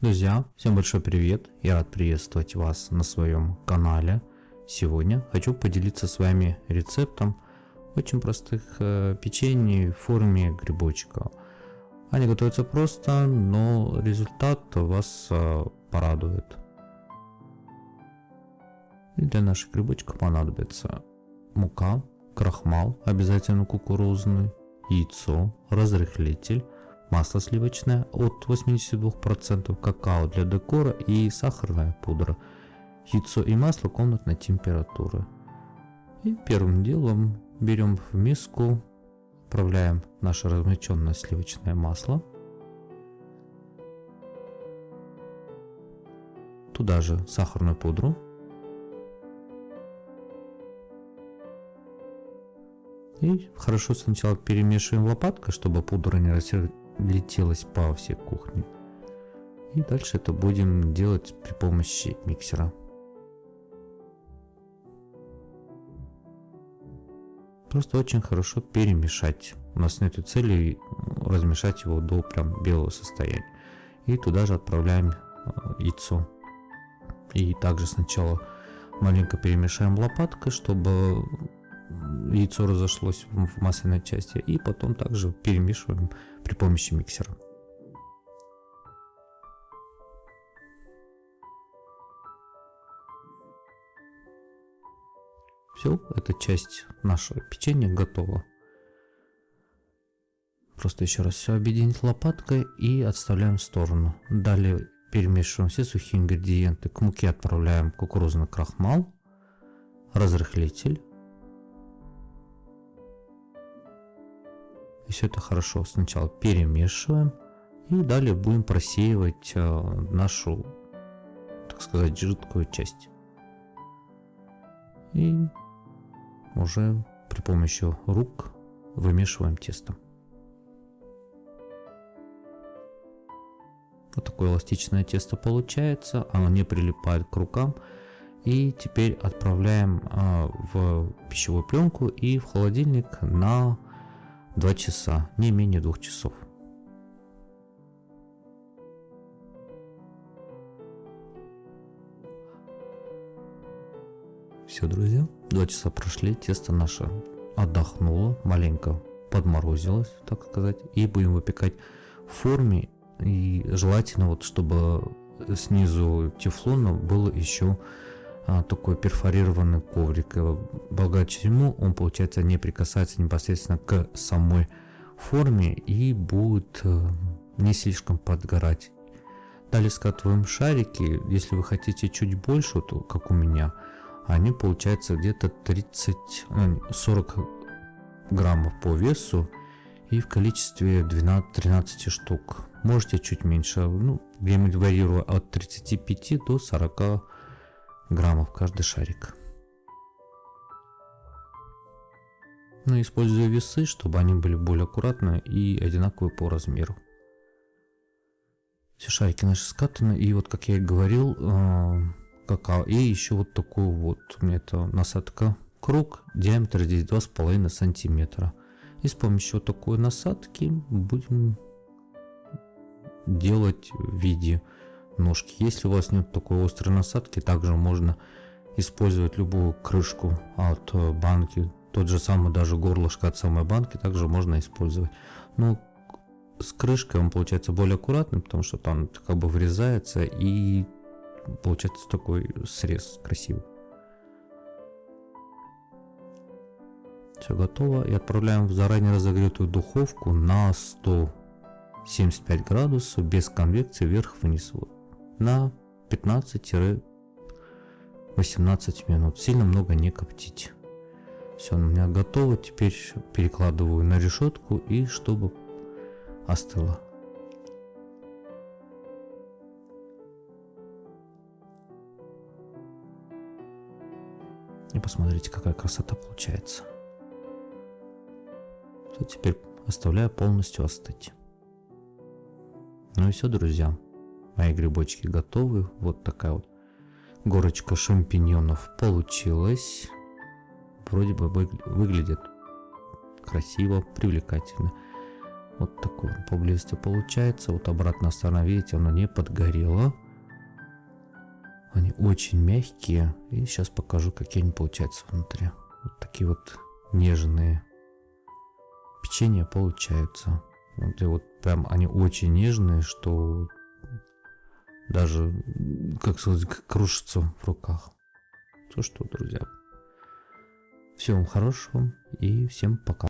Друзья, всем большой привет! Я рад приветствовать вас на своем канале. Сегодня хочу поделиться с вами рецептом очень простых э, печений в форме грибочка. Они готовятся просто, но результат вас э, порадует. Для наших грибочков понадобится мука, крахмал, обязательно кукурузный, яйцо, разрыхлитель, масло сливочное от 82% какао для декора и сахарная пудра, яйцо и масло комнатной температуры. И первым делом берем в миску, отправляем наше размягченное сливочное масло. Туда же сахарную пудру. И хорошо сначала перемешиваем лопаткой, чтобы пудра не летелось по всей кухне. И дальше это будем делать при помощи миксера. Просто очень хорошо перемешать. У нас нет цели размешать его до прям белого состояния. И туда же отправляем э, яйцо. И также сначала маленько перемешаем лопаткой, чтобы яйцо разошлось в масляной части. И потом также перемешиваем при помощи миксера. Все, эта часть нашего печенья готова. Просто еще раз все объединить лопаткой и отставляем в сторону. Далее перемешиваем все сухие ингредиенты. К муке отправляем кукурузный крахмал, разрыхлитель, И все это хорошо сначала перемешиваем. И далее будем просеивать э, нашу, так сказать, жидкую часть. И уже при помощи рук вымешиваем тесто. Вот такое эластичное тесто получается, оно не прилипает к рукам. И теперь отправляем а, в пищевую пленку и в холодильник на 2 часа, не менее 2 часов. Все, друзья, 2 часа прошли, тесто наше отдохнуло, маленько подморозилось, так сказать, и будем выпекать в форме, и желательно вот, чтобы снизу тефлона было еще а, такой перфорированный коврик. Благодаря чему он, получается, не прикасается непосредственно к самой форме и будет э, не слишком подгорать. Далее скатываем шарики. Если вы хотите чуть больше, то как у меня, они получается где-то 30-40 э, граммов по весу и в количестве 12-13 штук. Можете чуть меньше, ну, где-нибудь от 35 до 40 граммов каждый шарик. Ну, использую весы, чтобы они были более аккуратные и одинаковые по размеру. Все шарики наши скатаны. И вот, как я и говорил, э, какао. И еще вот такую вот. У меня это насадка круг. Диаметр здесь 2,5 сантиметра. И с помощью вот такой насадки будем делать в виде ножки. Если у вас нет такой острой насадки, также можно использовать любую крышку от э, банки. Тот же самый даже горлышко от самой банки также можно использовать. Но с крышкой он получается более аккуратный, потому что там как бы врезается и получается такой срез красивый. Все готово. И отправляем в заранее разогретую духовку на 175 градусов без конвекции вверх-вниз. Вот на 15-18 минут. Сильно много не коптить. Все, у меня готово. Теперь перекладываю на решетку и чтобы остыло. И посмотрите, какая красота получается. Все, теперь оставляю полностью остыть. Ну и все, друзья. Мои грибочки готовы. Вот такая вот горочка шампиньонов получилась. Вроде бы выглядит красиво, привлекательно. Вот такой он поблизости получается. Вот обратная сторона, видите, она не подгорела. Они очень мягкие. И сейчас покажу, какие они получаются внутри. Вот такие вот нежные печенья получаются. Вот, и вот прям они очень нежные, что даже, как сказать, крушится в руках. Ну что, друзья, всего вам хорошего и всем пока.